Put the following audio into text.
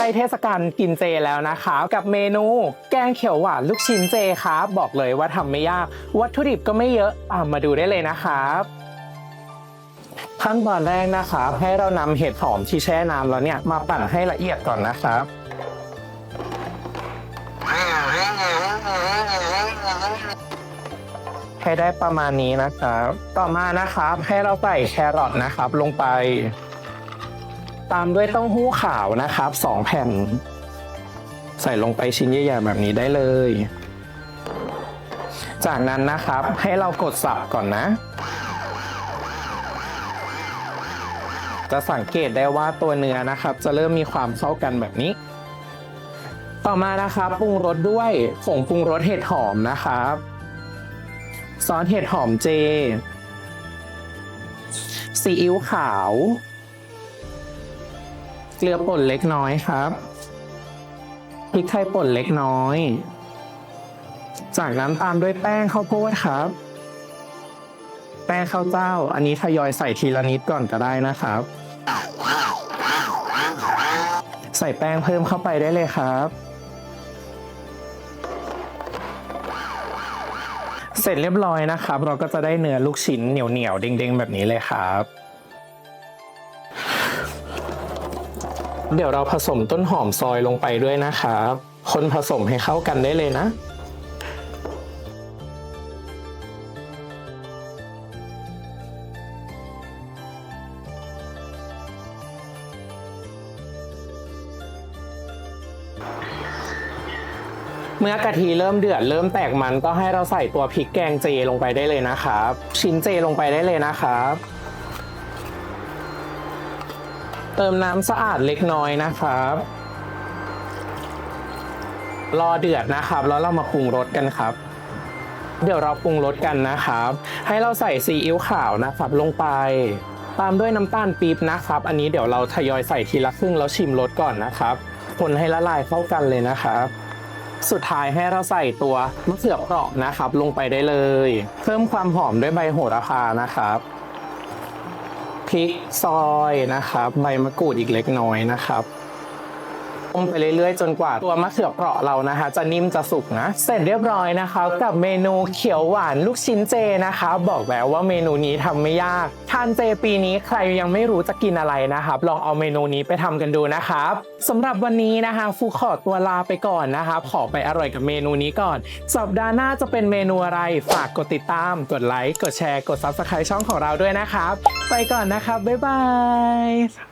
ล้เทศกาลกินเจแล้วนะคะ กับเมนู แกงเขียวหวานลูกชิ้นเจครับบอกเลยว่าทำไม่ยาก วัตถุดิบก็ไม่เยอะตามมาดูได้เลยนะครับขั้นตอนแรกนะครับให้เรานำเห็ดหอมที่แช่น้ำแล้วเนี่ยมาปั่นให้ละเอียดก่อนนะครับให้ได้ประมาณนี้นะครับ ต่อมานะครับให้เราใส่แครอทนะครับลงไป ตามด้วยเต้าหู้ขาวนะครับสองแผ่น ใส่ลงไปชิ้นใหญ่ๆแบบนี้ได้เลย จากนั้นนะครับให้เรากดสับก่อนนะ จะสังเกตได้ว่าตัวเนื้อนะครับ จะเริ่มมีความเข้ากันแบบนี้ ต่อมานะครับปรุงรสด้วยผงปรุงรสเห็ดหอมนะครับซอสเห็ดหอมเจซีอิ๊วขาว เกลือป่นเล็กน้อยครับพริกไทยป่นเล็กน้อย จากนั้นตามด้วยแป้งข้าวโพดครับ แป้งข้าวเจ้า อันนี้ทยอยใส่ทีละนิดก่อนก็ได้นะครับ ใส่แป้งเพิ่มเข้าไปได้เลยครับ เสร็จเรียบร้อยนะครับ เราก็จะได้เนื้อลูกชิ้นเหนียวเหนียวๆเด้งๆแบบนี้เลยครับ เดี๋ยวเราผสมต้นหอมซอยลงไปด้วยนะครับ คนผสมให้เข้ากันได้เลยนะ เมื่อกะทิเริ่มเดือดเริ่มแตกมันก็ให้เราใส่ตัวพริกแกงเจลงไปได้เลยนะครับ ชิ้นเจลงไปได้เลยนะครับ เติมน้ำสะอาดเล็กน้อยนะครับ รอเดือดนะครับ แล้วเรามาปรุงรสกันครับ เดี๋ยวเราปรุงรสกันนะครับ ให้เราใส่ซีอิ๊วขาวนะครับลงไป ตามด้วยน้ำตาลปี๊บนะครับ อันนี้เดี๋ยวเราทยอยใส่ทีละครึ่งแล้วชิมรสก่อนนะครับคนให้ละลายเข้ากันเลยนะครับสุดท้ายให้เราใส่ตัวมะเขือเปราะนะครับ ลงไปได้เลย เพิ่มความหอมด้วยใบโหระพานะครับ พริกซอยนะครับ ใบมะกรูดอีกเล็กน้อยนะครับ ต้มไปเรื่อยๆ จนกว่าตัวมะเขือเปราะเรานะคะ จะนิ่มจะสุกนะ เสร็จเรียบร้อยนะคะ กับเมนูเขียวหวานลูกชิ้นเจนะคะ บอกแล้วว่าเมนูนี้ทำไม่ยาก ทานเจปีนี้ใครยังไม่รู้จะกินอะไรนะครับ ลองเอาเมนูนี้ไปทำกันดูนะครับสำหรับวันนี้นะคะฟูขอตัวลาไปก่อนนะคะขอไปอร่อยกับเมนูนี้ก่อน สัปดาห์หน้าจะเป็นเมนูอะไรฝากกดติดตาม กดไลค์กดแชร์กด Subscribe ช่องของเราด้วยนะครับ ไปก่อนนะครับบ๊ายบาย